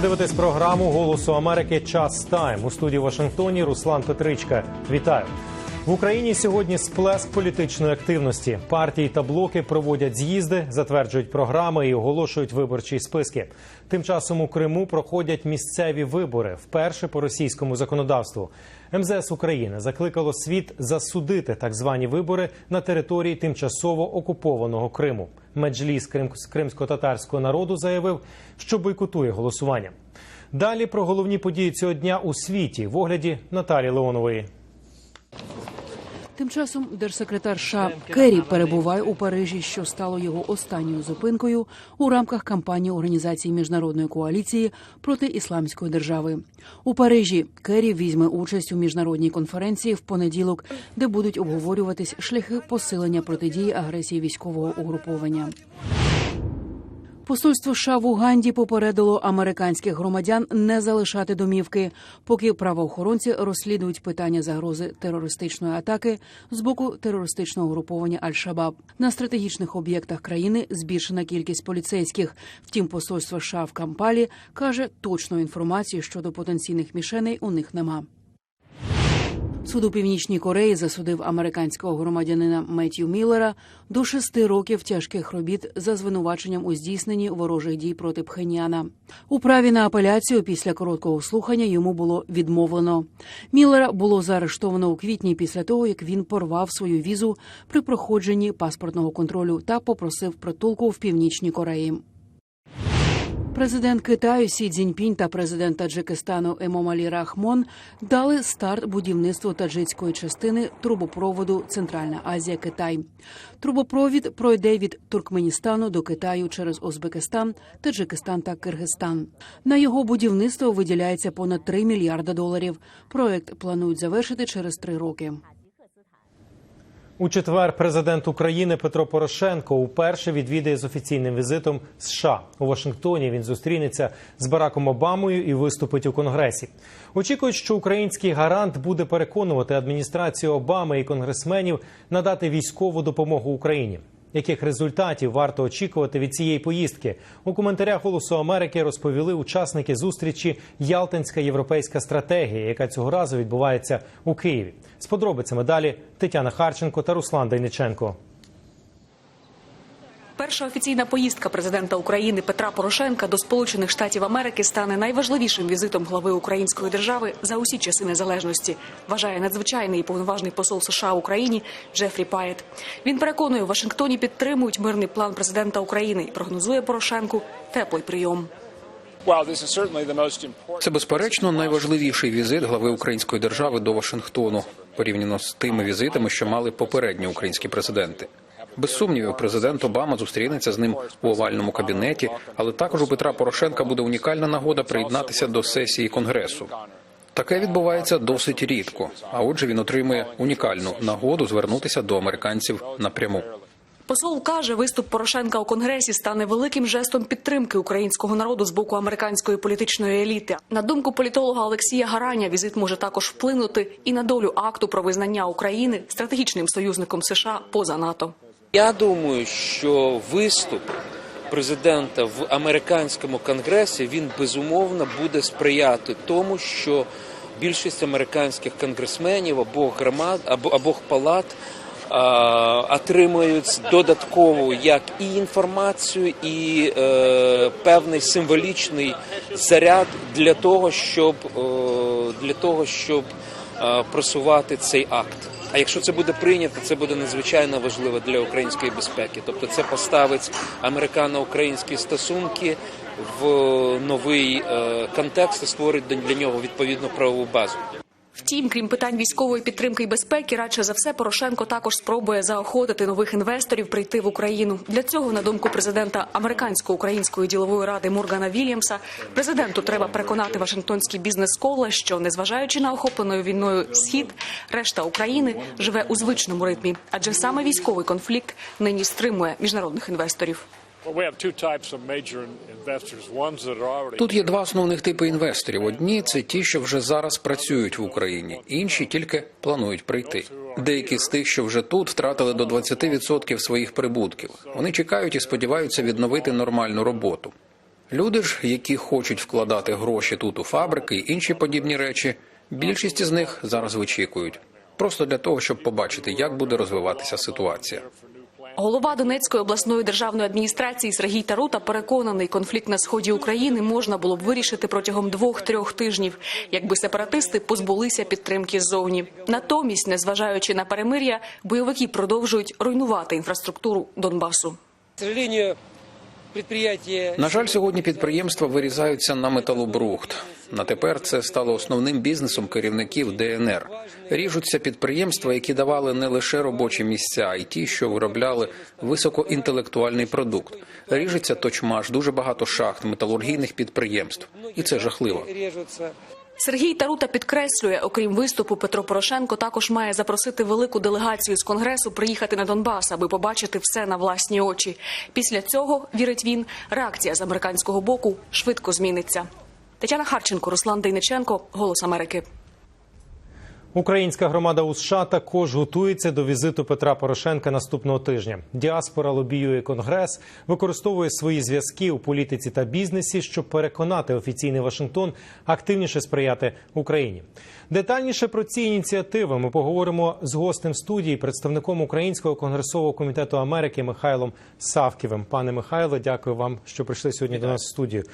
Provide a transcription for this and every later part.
Ви дивитесь програму Голосу Америки Час Тайм у студії Вашингтоні. Руслан Петричка. Вітаю. В Україні сьогодні сплеск політичної активності. Партії та блоки проводять з'їзди, затверджують програми і оголошують виборчі списки. Тим часом у Криму проходять місцеві вибори вперше по російському законодавству. МЗС України закликало світ засудити так звані вибори на території тимчасово окупованого Криму. Меджліс крим- кримсько-татарського народу заявив, що бойкотує голосування. Далі про головні події цього дня у світі в огляді Наталі Леонової. Тим часом держсекретар США Керрі перебуває у Парижі, що стало його останньою зупинкою у рамках кампанії організації міжнародної коаліції проти ісламської держави. У Парижі Керрі візьме участь у міжнародній конференції в понеділок, де будуть обговорюватись шляхи посилення протидії агресії військового угруповання. Посольство США в Уганді попередило американських громадян не залишати домівки, поки правоохоронці розслідують питання загрози терористичної атаки з боку терористичного угруповання Аль-Шабаб. На стратегічних об'єктах країни збільшена кількість поліцейських. Втім, посольство США в Кампалі каже, точної інформації щодо потенційних мішеней у них нема. Суд у північній Кореї засудив американського громадянина Меттью Міллера до шести років тяжких робіт за звинуваченням у здійсненні ворожих дій проти Пхеняна. У праві на апеляцію після короткого слухання йому було відмовлено. Міллера було заарештовано у квітні після того, як він порвав свою візу при проходженні паспортного контролю та попросив притулку в північній Кореї. Президент Китаю Сі Цзіньпінь та президент Таджикистану Емомалі Рахмон дали старт будівництву таджицької частини трубопроводу Центральна Азія Китай. Трубопровід пройде від Туркменістану до Китаю через Узбекистан, Таджикистан та Киргизстан. На його будівництво виділяється понад 3 мільярда доларів. Проект планують завершити через три роки. У четвер президент України Петро Порошенко уперше відвідає з офіційним візитом США у Вашингтоні. Він зустрінеться з Бараком Обамою і виступить у конгресі. Очікують, що український гарант буде переконувати адміністрацію Обами і конгресменів надати військову допомогу Україні. Яких результатів варто очікувати від цієї поїздки? У коментарях Голосу Америки розповіли учасники зустрічі Ялтинська європейська стратегія, яка цього разу відбувається у Києві. З подробицями далі Тетяна Харченко та Руслан Дайниченко. Перша офіційна поїздка президента України Петра Порошенка до Сполучених Штатів Америки стане найважливішим візитом глави української держави за усі часи незалежності. Вважає надзвичайний і повноважний посол США Україні Джефрі Паєт. Він переконує, у Вашингтоні підтримують мирний план президента України і прогнозує Порошенку теплий прийом. Це безперечно найважливіший візит глави української держави до Вашингтону порівняно з тими візитами, що мали попередні українські президенти. Без сумнівів, президент Обама зустрінеться з ним у овальному кабінеті, але також у Петра Порошенка буде унікальна нагода приєднатися до сесії конгресу. Таке відбувається досить рідко. А отже, він отримує унікальну нагоду звернутися до американців напряму. Посол каже, виступ Порошенка у конгресі стане великим жестом підтримки українського народу з боку американської політичної еліти. На думку політолога Олексія Гараня, візит може також вплинути і на долю акту про визнання України стратегічним союзником США поза НАТО. Я думаю, що виступ президента в американському конгресі він безумовно буде сприяти тому, що більшість американських конгресменів або громад або обох палат а, отримують додаткову як і інформацію, і е, певний символічний заряд для того, щоб е, для того, щоб просувати цей акт. А якщо це буде прийнято, це буде надзвичайно важливо для української безпеки. Тобто, це поставить американо-українські стосунки в новий е, контекст і створить для нього відповідну правову базу. Втім, крім питань військової підтримки і безпеки, радше за все Порошенко також спробує заохотити нових інвесторів прийти в Україну. Для цього, на думку президента американсько-української ділової ради Моргана Вільямса, президенту треба переконати Вашингтонські бізнес-кола, що незважаючи на охопленою війною схід, решта України живе у звичному ритмі, адже саме військовий конфлікт нині стримує міжнародних інвесторів. Тут є два основних типи інвесторів. Одні це ті, що вже зараз працюють в Україні, інші тільки планують прийти. Деякі з тих, що вже тут втратили до 20% своїх прибутків. Вони чекають і сподіваються відновити нормальну роботу. Люди ж, які хочуть вкладати гроші тут у фабрики і інші подібні речі, більшість із них зараз вичікують. Просто для того, щоб побачити, як буде розвиватися ситуація. Голова Донецької обласної державної адміністрації Сергій Тарута переконаний, конфлікт на сході України можна було б вирішити протягом двох-трьох тижнів, якби сепаратисти позбулися підтримки ззовні. Натомість, незважаючи на перемир'я, бойовики продовжують руйнувати інфраструктуру Донбасу. На жаль, сьогодні підприємства вирізаються на металобрухт. На тепер це стало основним бізнесом керівників ДНР. Ріжуться підприємства, які давали не лише робочі місця, а й ті, що виробляли високоінтелектуальний продукт. Ріжеться точмаш, дуже багато шахт, металургійних підприємств, і це жахливо. Сергій Тарута підкреслює, окрім виступу, Петро Порошенко також має запросити велику делегацію з конгресу приїхати на Донбас, аби побачити все на власні очі. Після цього вірить він, реакція з американського боку швидко зміниться. Тетяна Харченко, Руслан Дейниченко, Голос Америки. Українська громада у США також готується до візиту Петра Порошенка наступного тижня. Діаспора лобіює конгрес, використовує свої зв'язки у політиці та бізнесі, щоб переконати офіційний Вашингтон активніше сприяти Україні. Детальніше про ці ініціативи ми поговоримо з гостем студії, представником Українського конгресового комітету Америки Михайлом Савківим. Пане Михайло, дякую вам, що прийшли сьогодні до нас в студію.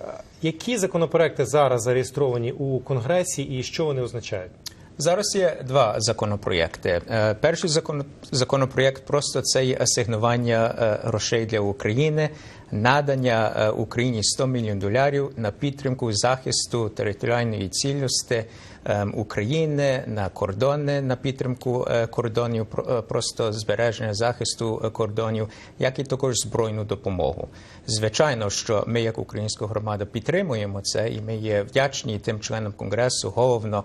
Е, Які законопроекти зараз зареєстровані у конгресі і що вони означають? Зараз є два законопроєкти. Е, Перший закон, законопроєкт просто це є асигнування е, грошей для України, надання е, Україні 100 мільйонів доларів на підтримку захисту територіальної цілісності е, України, на кордони, на підтримку кордонів, про- просто збереження захисту кордонів, як і також збройну допомогу. Звичайно, що ми, як українська громада, підтримуємо це, і ми є вдячні тим членам конгресу, головно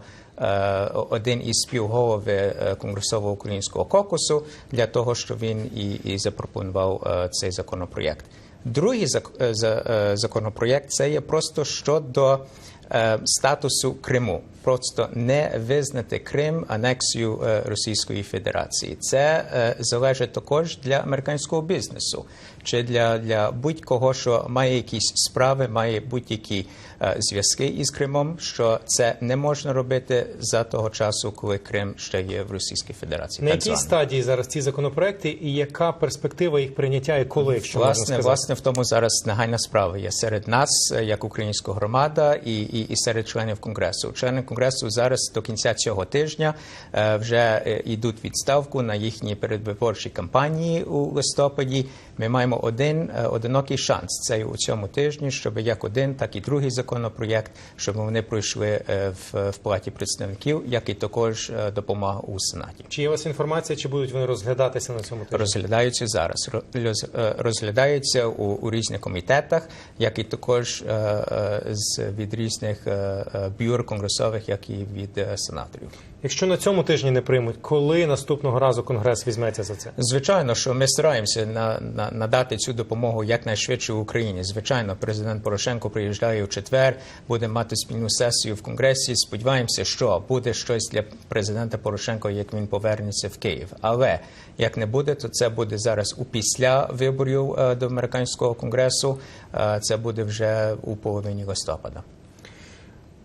один із співголови е, конгресового українського кокусу для того, щоб він і, і запропонував е, цей законопроєкт. Другий зак- е, за- е, законопроєкт це є просто щодо е, статусу Криму. Просто не визнати Крим анексію Російської Федерації. Це е, залежить також для американського бізнесу чи для, для будь-кого, що має якісь справи, має будь-які е, зв'язки із Кримом, що це не можна робити за того часу, коли Крим ще є в Російській Федерації. На так якій стадії зараз ці законопроекти і яка перспектива їх прийняття і коли, якщо можна Власне, сказати? власне, в тому зараз нагальна справа є серед нас, е, як українська громада, і, і, і серед членів конгресу. Члени конгресу зараз до кінця цього тижня е, вже е, йдуть відставку на їхні передвиборчі кампанії у листопаді. Ми маємо один е, одинокий шанс. Це у цьому тижні, щоб як один, так і другий законопроєкт, щоб вони пройшли в, в палаті представників, як і також допомога у сенаті. Чи є у вас інформація, чи будуть вони розглядатися на цьому тижні? Розглядаються зараз, Ро- розглядаються у, у різних комітетах, як і також з від різних бюр конгресових, як і від е, сенаторів. Якщо на цьому тижні не приймуть, коли наступного разу конгрес візьметься за це? Звичайно, що ми стараємося на, на, надати цю допомогу якнайшвидше в Україні. Звичайно, президент Порошенко приїжджає у четвер, буде мати спільну сесію в конгресі. Сподіваємося, що буде щось для президента Порошенка, як він повернеться в Київ. Але як не буде, то це буде зараз у після виборів е, до американського конгресу. Е, Це буде вже у половині листопада.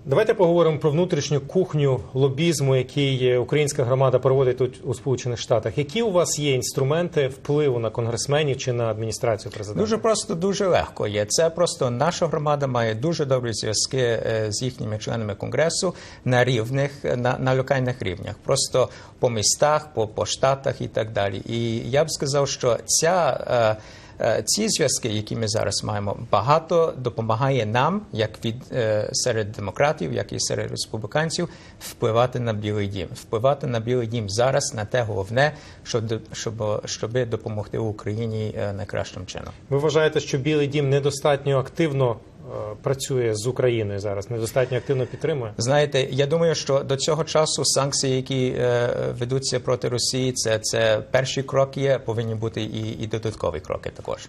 Давайте поговоримо про внутрішню кухню лобізму, який е, українська громада проводить тут у Сполучених Штатах. Які у вас є інструменти впливу на конгресменів чи на адміністрацію президента? Дуже просто, дуже легко є. Це просто наша громада має дуже добрі зв'язки е, з їхніми членами конгресу на рівних на, на локальних рівнях, просто по містах, по, по штатах і так далі. І я б сказав, що ця. Е, Ці зв'язки, які ми зараз маємо, багато допомагає нам, як від е, серед демократів, як і серед республіканців, впливати на Білий Дім, впливати на Білий Дім зараз на те головне, щоб щоб, щоб допомогти Україні е, найкращим чином. Ви вважаєте, що Білий Дім недостатньо активно працює з Україною зараз, недостатньо активно підтримує? Знаєте, я думаю, що до цього часу санкції, які е, ведуться проти Росії, це, це перші кроки, є, повинні бути і, і додаткові кроки також.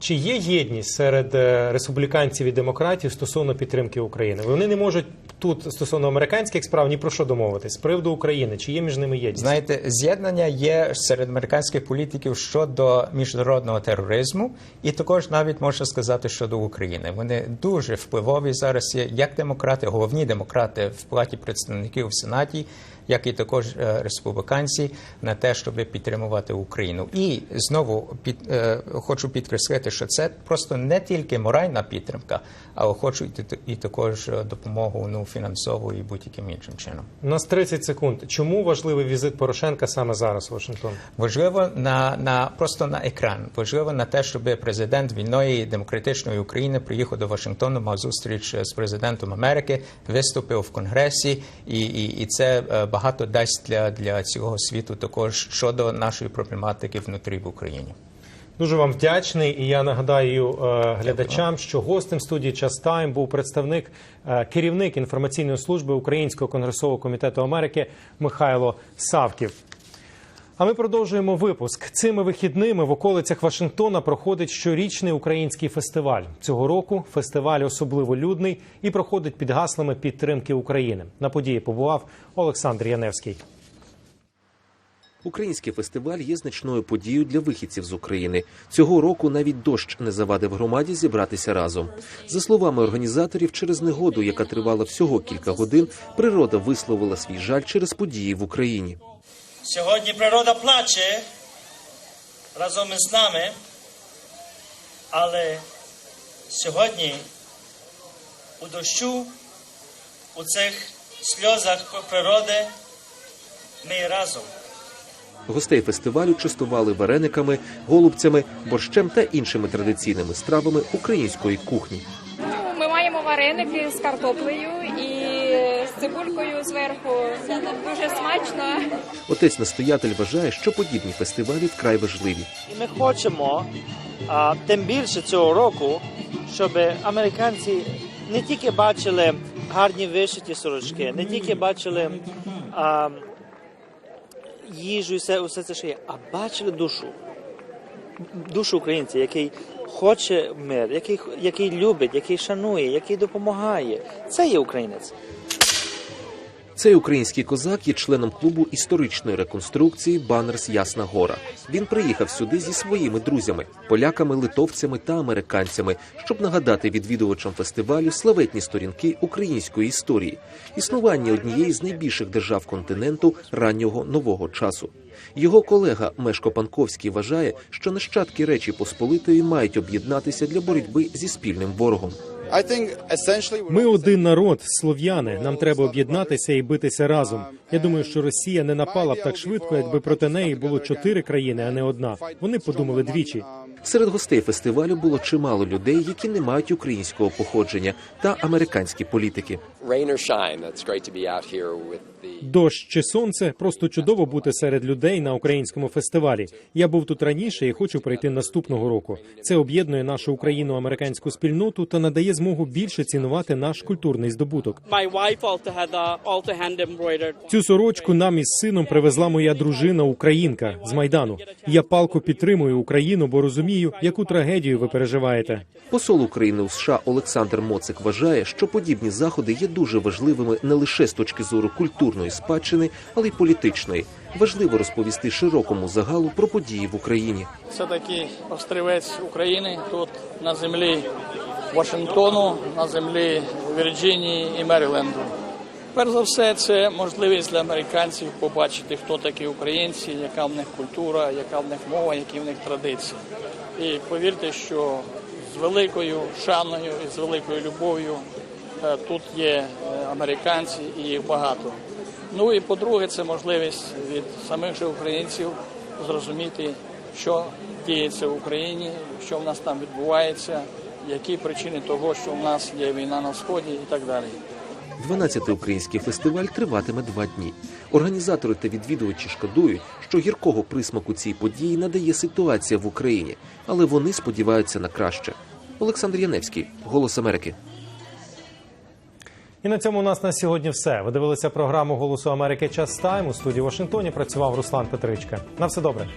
Чи є єдність серед е, республіканців і демократів стосовно підтримки України? Вони не можуть тут стосовно американських справ ні про що домовитись з приводу України. Чи є між ними єдність? Знаєте, з'єднання є серед американських політиків щодо міжнародного тероризму, і також навіть можна сказати щодо України. Вони дуже впливові зараз є як демократи, головні демократи в платі представників в Сенаті, як і також е, республіканці на те, щоб підтримувати Україну. І знову під, е, хочу підкреслити, що це просто не тільки моральна підтримка, але хочу і, і також е, допомогу ну, фінансову і будь-яким іншим чином. У нас 30 секунд. Чому важливий візит Порошенка саме зараз в Вашингтон? Важливо на, на просто на екран. Важливо на те, щоб президент вільної демократичної України приїхав до Вашингтону, мав зустріч з президентом Америки, виступив в Конгресі, і, і, і це багато дасть для, для цього світу також щодо нашої проблематики внутрі в Україні. Дуже вам вдячний. І я нагадаю е, глядачам, що гостем студії Час Тайм був представник, е, керівник інформаційної служби Українського конгресового комітету Америки Михайло Савків. А ми продовжуємо випуск. Цими вихідними в околицях Вашингтона проходить щорічний український фестиваль. Цього року фестиваль особливо людний і проходить під гаслами підтримки України. На події побував Олександр Яневський. Український фестиваль є значною подією для вихідців з України. Цього року навіть дощ не завадив громаді зібратися разом. За словами організаторів, через негоду, яка тривала всього кілька годин, природа висловила свій жаль через події в Україні. Сьогодні природа плаче разом із нами, але сьогодні у дощу, у цих сльозах природи ми разом. Гостей фестивалю частували варениками, голубцями, борщем та іншими традиційними стравами української кухні. Ми маємо вареники з картоплею і цибулькою зверху. Дуже смачно. Отець настоятель вважає, що подібні фестивалі вкрай важливі. І ми хочемо, а, тим більше цього року, щоб американці не тільки бачили гарні вишиті сорочки, не тільки бачили а, їжу і все, все це, що є, а бачили душу. Душу українця, який хоче мир, який, який любить, який шанує, який допомагає. Це є українець. Цей український козак є членом клубу історичної реконструкції Банерс Ясна Гора. Він приїхав сюди зі своїми друзями, поляками, литовцями та американцями, щоб нагадати відвідувачам фестивалю славетні сторінки української історії, існування однієї з найбільших держав континенту раннього нового часу. Його колега Мешко Панковський вважає, що нащадки Речі Посполитої мають об'єднатися для боротьби зі спільним ворогом. Ми один народ, слов'яни. Нам треба об'єднатися і битися разом. Я думаю, що Росія не напала б так швидко, якби проти неї було чотири країни, а не одна. Вони подумали двічі. Серед гостей фестивалю було чимало людей, які не мають українського походження, та американські політики. Дощ чи сонце просто чудово бути серед людей на українському фестивалі. Я був тут раніше і хочу прийти наступного року. Це об'єднує нашу україно-американську спільноту та надає змогу більше цінувати наш культурний здобуток. Цю сорочку нам із сином привезла моя дружина Українка з майдану. Я палко підтримую Україну, бо розумію, яку трагедію ви переживаєте. Посол України у США Олександр Моцик вважає, що подібні заходи є дуже важливими не лише з точки зору культурної спадщини, але й політичної. Важливо розповісти широкому загалу про події в Україні. Це такий острівець України тут на землі Вашингтону, на землі Вірджинії і Меріленду. Перш за все, це можливість для американців побачити, хто такі українці, яка в них культура, яка в них мова, які в них традиції. І повірте, що з великою шаною і з великою любов'ю е, тут є е, американці і їх багато. Ну і по-друге, це можливість від самих же українців зрозуміти, що діється в Україні, що в нас там відбувається, які причини того, що в нас є війна на сході і так далі. 12-й український фестиваль триватиме два дні. Організатори та відвідувачі шкодують, що гіркого присмаку цій події надає ситуація в Україні, але вони сподіваються на краще. Олександр Яневський, Голос Америки. І на цьому у нас на сьогодні все. Ви дивилися програму Голосу Америки Час Тайм. У студії Вашингтоні працював Руслан Петричка. На все добре.